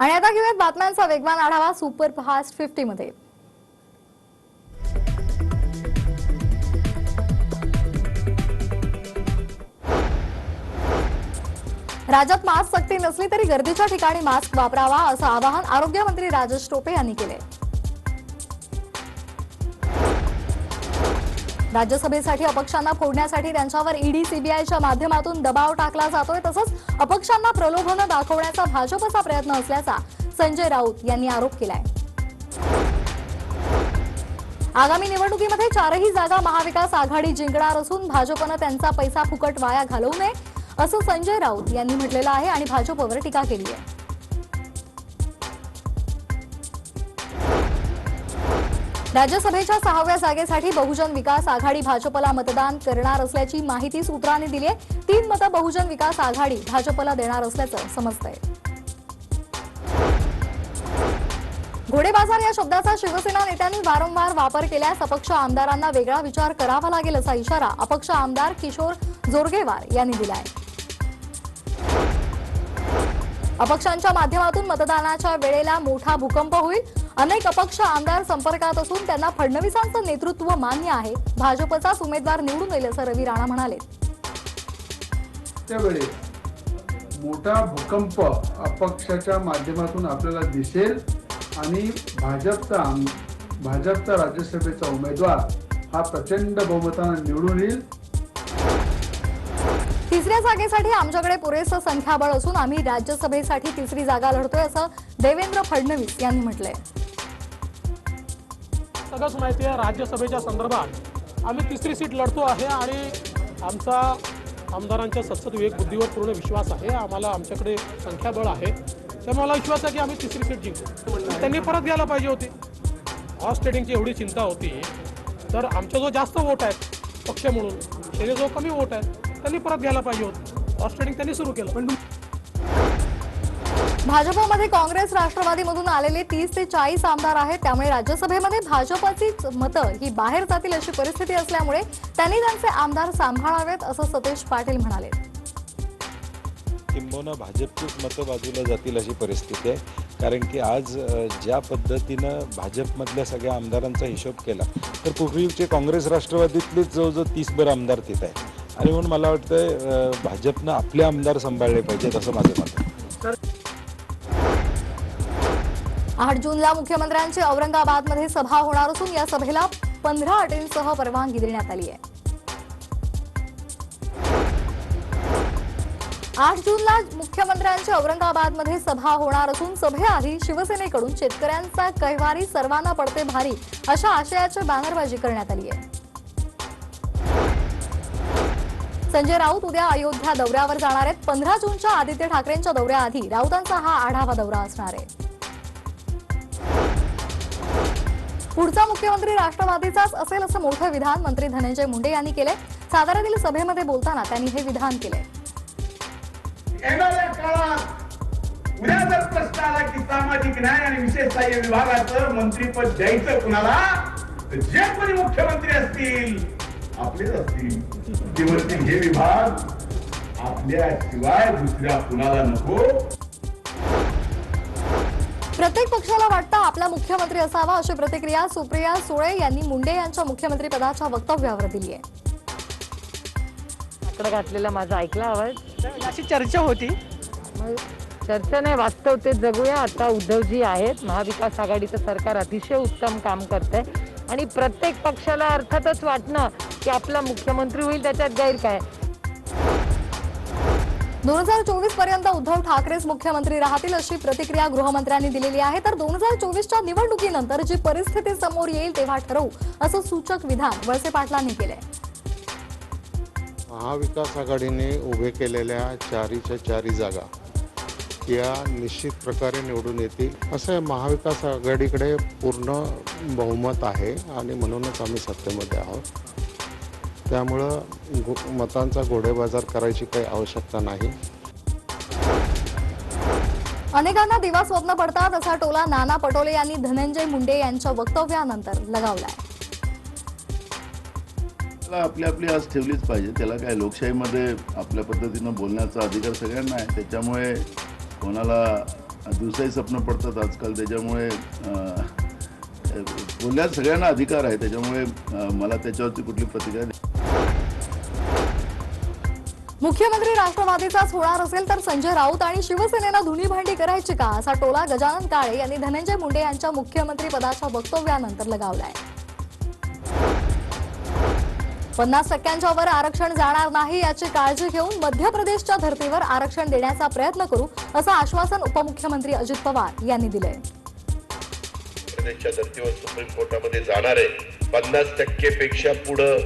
आणि आता घेऊयात बातम्यांचा वेगवान आढावा सुपर फास्ट फिफ्टी मध्ये राज्यात मास्क सक्ती नसली तरी गर्दीच्या ठिकाणी मास्क वापरावा असं आवाहन आरोग्यमंत्री राजेश टोपे यांनी केले राज्यसभेसाठी अपक्षांना फोडण्यासाठी त्यांच्यावर ईडी सीबीआयच्या माध्यमातून दबाव टाकला जातोय. तसंच अपक्षांना प्रलोभनं दाखवण्याचा भाजपचा प्रयत्न असल्याचा संजय राऊत यांनी आरोप केलाय. आगामी निवडणुकीमध्ये चारही जागा महाविकास आघाडी जिंकणार असून भाजपनं त्यांचा पैसा फुकट वाया घालवू नये असं संजय राऊत यांनी म्हटलेलं आहे आणि भाजपवर टीका केली आहे. राज्यसभेच्या सहाव्या जागेसाठी बहुजन विकास आघाडी भाजपला मतदान करणार असल्याची माहिती सूत्रांनी दिली आहे. तीन मतं बहुजन विकास आघाडी भाजपला देणार असल्याचं समजतंय. घोडेबाजार या शब्दाचा शिवसेना नेत्यांनी वारंवार वापर केल्यास अपक्ष आमदारांना वेगळा विचार करावा लागेल असा इशारा अपक्ष आमदार किशोर जोरगेवार यांनी दिलाय. अपक्षांच्या माध्यमातून मतदानाच्या वेळेला मोठा भूकंप होईल. अनेक अपक्ष आमदार संपर्कात असून त्यांना फडणवीसांचं नेतृत्व मान्य आहे. भाजपचाच उमेदवार निवडून येईल असं रवी राणा म्हणाले. त्यावेळी मोठा भूकंप अपक्षाच्या माध्यमातून आपल्याला दिसेल आणि भाजपचा भाजपचा राज्यसभेचा उमेदवार हा प्रचंड बहुमतानं निवडून येईल. तिसऱ्या जागेसाठी आमच्याकडे पुरेसं संख्याबळ असून आम्ही राज्यसभेसाठी तिसरी जागा लढतोय असं देवेंद्र फडणवीस यांनी म्हटलंय. सगळंच माहिती आहे राज्यसभेच्या संदर्भात आम्ही तिसरी सीट लढतो आहे आणि आमचा आमदारांच्या सतत विवेक बुद्धीवर पूर्ण विश्वास आहे. आम्हाला आमच्याकडे संख्याबळ आहे. त्यामुळे मला विश्वास आहे की आम्ही तिसरी सीट जिंकू. त्यांनी परत घ्यायला पाहिजे होती. हॉर्स ट्रेडिंगची एवढी चिंता होती. तर आमचा जो जास्त वोट आहे पक्ष म्हणून त्याचे जो कमी वोट आहे त्यांनी परत घ्यायला पाहिजे होतं. हॉर्स ट्रेडिंग त्यांनी सुरू केलं. पण भाजपमध्ये काँग्रेस राष्ट्रवादीमधून आलेले तीस ते चाळीस आमदार आहेत. त्यामुळे राज्यसभेमध्ये भाजपाचीच मतं ही बाहेर जातील अशी परिस्थिती असल्यामुळे त्यांनी त्यांचे आमदार सांभाळावेत असं सतेज पाटील म्हणाले. किंबहुना भाजपचीच मतं बाजूला जातील अशी परिस्थिती आहे. कारण की आज ज्या पद्धतीनं भाजपमधल्या सगळ्या आमदारांचा हिशोब केला तर पूर्वीचे काँग्रेस राष्ट्रवादीतलेच जवळजवळ तीसभर आमदार तिथं आहे आणि म्हणून मला वाटतं भाजपनं आपले आमदार सांभाळले पाहिजेत असं माझं मत आहे. आठ जूनला मुख्यमंत्र्यांची औरंगाबादमध्ये सभा होणार असून या सभेला पंधरा अटींसह परवानगी देण्यात आली आहे. आठ जूनला मुख्यमंत्र्यांची औरंगाबादमध्ये सभा होणार असून सभेआधी शिवसेनेकडून शेतकऱ्यांचा कैवारी सर्वांना पडते भारी अशा आशयाची बॅनरबाजी करण्यात आली आहे. संजय राऊत उद्या अयोध्या दौऱ्यावर जाणार आहेत. पंधरा जूनच्या आदित्य ठाकरेंच्या दौऱ्याआधी राऊतांचा हा आढावा दौरा असणार आहे. पुढचा मुख्यमंत्री राष्ट्रवादीचाच असेल असं मोठं विधान मंत्री धनंजय मुंडे यांनी केले साताऱ्यातील सभेमध्ये बोलताना त्यांनी हे विधान केले येणाऱ्या काळात उद्या जर प्रश्न आला की सामाजिक न्याय आणि विशेष सहाय्य विभागाचं मंत्रीपद द्यायचं कुणाला जे कोणी मुख्यमंत्री असतील आपलेच असतील. ते हे विभाग आपल्याशिवाय दुसऱ्या कुणाला नको. प्रत्येक पक्षाला वाटतं आपला मुख्यमंत्री असावा अशी प्रतिक्रिया सुप्रिया सुळे यांनी मुंडे यांच्या मुख्यमंत्री पदाच्या वक्तव्यावर दिली आहे. घातलेला माझा ऐकला आवाज? अशी चर्चा होती. मग चर्चा नाही वास्तव ते जगूया. आता उद्धवजी आहेत. महाविकास आघाडीचं सरकार अतिशय उत्तम काम करतंय. आणि प्रत्येक पक्षाला अर्थातच वाटणं की आपला मुख्यमंत्री होईल त्याच्यात गैर काय दोन हजार चोवीसपर्यंत उद्धव ठाकरेच मुख्यमंत्री राहतील अशी प्रतिक्रिया गृहमंत्र्यांनी दिलेली आहे. तर दोन हजार चोवीसच्या निवडणुकीनंतर जी परिस्थिती समोर येईल तेव्हा ठरवू असं सूचक विधान वळसे पाटलांनी केलंय. महाविकास आघाडीने उभे केलेल्या चारीच्या चारी जागा या निश्चित प्रकारे निवडून येतील असं महाविकास आघाडीकडे पूर्ण बहुमत आहे आणि म्हणूनच आम्ही सत्तेमध्ये आहोत. त्यामुळं गो मतांचा घोडेबाजार करायची काही आवश्यकता नाही. अनेकांना दिवा स्वप्न पडतात असा टोला नाना पटोले यांनी धनंजय मुंडे यांच्या वक्तव्यानंतर लगावलाय. त्याला आपली आपली आज ठेवलीच पाहिजे. त्याला काय लोकशाहीमध्ये आपल्या पद्धतीनं बोलण्याचा अधिकार सगळ्यांना आहे. त्याच्यामुळे कोणाला दिवसाही स्वप्न पडतात आजकाल. त्याच्यामुळे अं, बोलण्यात सगळ्यांना अधिकार आहे. त्याच्यामुळे अं, मला त्याच्यावरती कुठली प्रतिक्रिया मुख्यमंत्री राष्ट्रवादीचाच होणार असेल तर संजय राऊत आणि शिवसेनेनं धुनी भांडी करायची का? असा टोला गजानन काळे यांनी धनंजय मुंडे यांच्या मुख्यमंत्री पदाच्या वक्तव्यानंतर लगावलाय. पन्नास टक्क्यांच्या वर आरक्षण जाणार नाही याची काळजी घेऊन मध्य प्रदेशच्या धर्तीवर आरक्षण देण्याचा प्रयत्न करू असं आश्वासन उपमुख्यमंत्री अजित पवार यांनी दिलंय. प्रदेशच्या धर्तीवर सुप्रीम कोर्टामध्ये जाणार आहे. पन्नास टक्केपेक्षा पुढं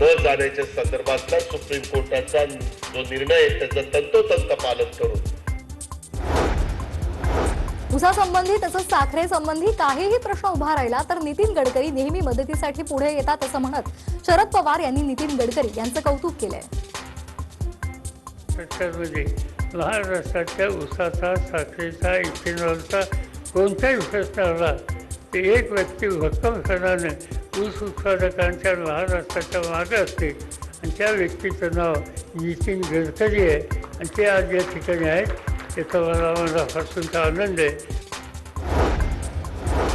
न जाण्याच्या संदर्भातला सुप्रीम कोर्टाचा जो निर्णय आहे त्याचं तंतोतंत पालन करून. ऊसासंबंधी तसंच साखरेसंबंधी काहीही प्रश्न उभा राहिला तर नितीन गडकरी नेहमी मदतीसाठी पुढे येतात असं म्हणत शरद पवार यांनी नितीन गडकरी यांचं कौतुक केलंय. महाराष्ट्राच्या ऊसाचा साखरेचा इथेनॉलचा कोणताही प्रश्न आला ते एक व्यक्ती भक्कमपणाने ऊस उत्पादकांच्या महाराष्ट्राच्या मागे असते. आणि त्या व्यक्तीचं नाव नितीन गडकरी आहे. आणि ते आज या ठिकाणी आहेत. याचा मला माझा फार आनंद आहे.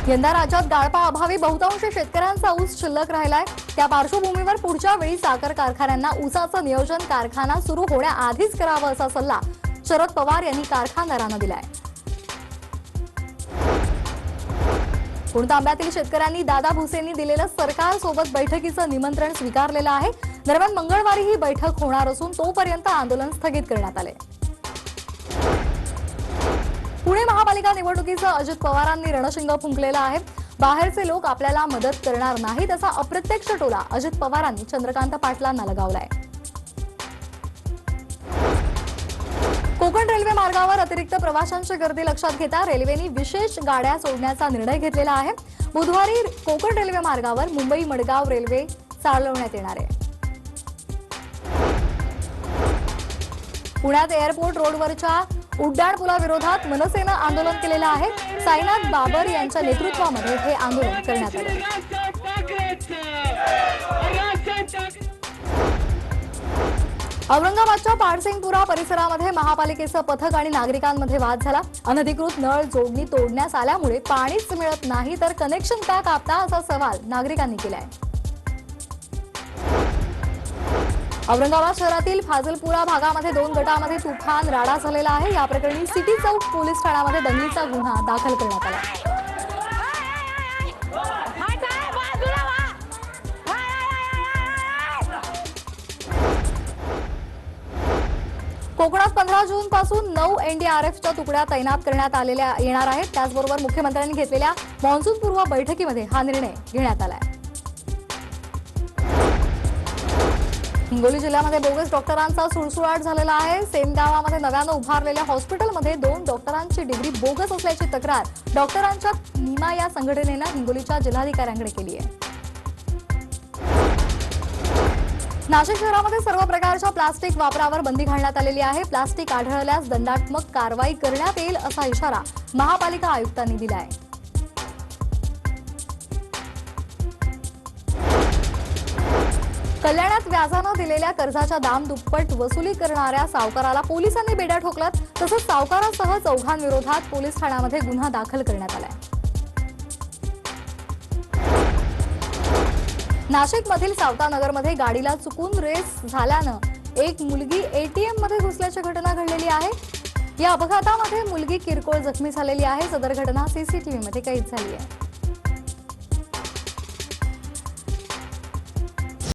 यंदा राज्यात गाळपा अभावी बहुतांश शेतकऱ्यांचा ऊस शिल्लक राहिलाय. त्या पार्श्वभूमीवर पुढच्या वेळी साखर कारखान्यांना ऊसाचं नियोजन कारखाना सुरू होण्याआधीच करावं असा सल्ला शरद पवार यांनी कारखानदारांना दिलाय. कुण तांब्यातील शेतकऱ्यांनी दादा भुसेंनी दिलेलं सरकारसोबत बैठकीचं निमंत्रण स्वीकारलेलं आहे. दरम्यान मंगळवारी ही बैठक होणार असून तोपर्यंत आंदोलन स्थगित करण्यात आले पुणे महापालिका निवडणुकीचं अजित पवारांनी रणशिंग फुंकलेलं आहे. बाहेरचे लोक आपल्याला मदत करणार नाहीत असा अप्रत्यक्ष टोला अजित पवारांनी चंद्रकांत पाटलांना लगावलाय. कोकण रेल्वे मार्गावर अतिरिक्त प्रवाशांची गर्दी लक्षात घेता रेल्वेने विशेष गाड्या सोडण्याचा निर्णय घेतलेला आहे. बुधवारी कोकण रेल्वे मार्गावर मुंबई मडगाव रेल्वे चालवण्यात येणार आहे. पुण्यात एअरपोर्ट रोडवरच्या उड्डाण पुलाविरोधात मनसेनं आंदोलन केलेलं आहे. साईनाथ बाबर यांच्या नेतृत्वामध्ये हे आंदोलन करण्यात आलं. औरंगाबादच्या पाडसिंगपुरा परिसरामध्ये महापालिकेचं पथक आणि नागरिकांमध्ये वाद झाला. अनधिकृत नळ जोडणी तोडण्यास आल्यामुळे पाणीच मिळत नाही तर कनेक्शन का कापता असा सवाल नागरिकांनी केलाय. औरंगाबाद शहरातील फाजलपुरा भागामध्ये दोन गटामध्ये तुफान राडा झालेला आहे. या प्रकरणी सिटी चौक पोलीस ठाण्यामध्ये दंगलीचा गुन्हा दाखल करण्यात आला. कोकणात पंधरा जून पासून नऊ एनडीआरएफच्या तुकड्या तैनात करण्यात आलेल्या येणार आहेत. त्याचबरोबर मुख्यमंत्र्यांनी घेतलेल्या मान्सूनपूर्व बैठकीमध्ये हा निर्णय घेण्यात आलाय. हिंगोली जिल्ह्यामध्ये बोगस डॉक्टरांचा सुळसुळाट झालेला आहे. सेनगावामध्ये नव्यानं उभारलेल्या हॉस्पिटलमध्ये दोन डॉक्टरांची डिग्री बोगस असल्याची तक्रार डॉक्टरांच्या निमा या संघटनेनं हिंगोलीच्या जिल्हाधिकाऱ्यांकडे केली आहे. नाशिक शहरामध्ये सर्व प्रकारच्या प्लास्टिक वापरावर बंदी घालण्यात आलेली आहे. प्लास्टिक आढळल्यास दंडात्मक कारवाई करण्यात येईल असा इशारा महापालिका आयुक्तांनी दिला आहे कल्याणात व्याजानं दिलेल्या कर्जाच्या दाम दुप्पट वसुली करणाऱ्या सावकाराला पोलिसांनी बेड्या ठोकल्यात तसंच सावकारासह चौघांविरोधात पोलीस ठाण्यामध्ये गुन्हा दाखल करण्यात आलाय. नाशिकमधील सावतानगरमध्ये गाडीला चुकून रेस झाल्यानं एक मुलगी एटीएममध्ये घुसल्याची घटना घडलेली आहे. या अपघातामध्ये मुलगी किरकोळ जखमी झालेली आहे. सदर घटना सीसीटीव्ही मध्ये कैद झाली आहे.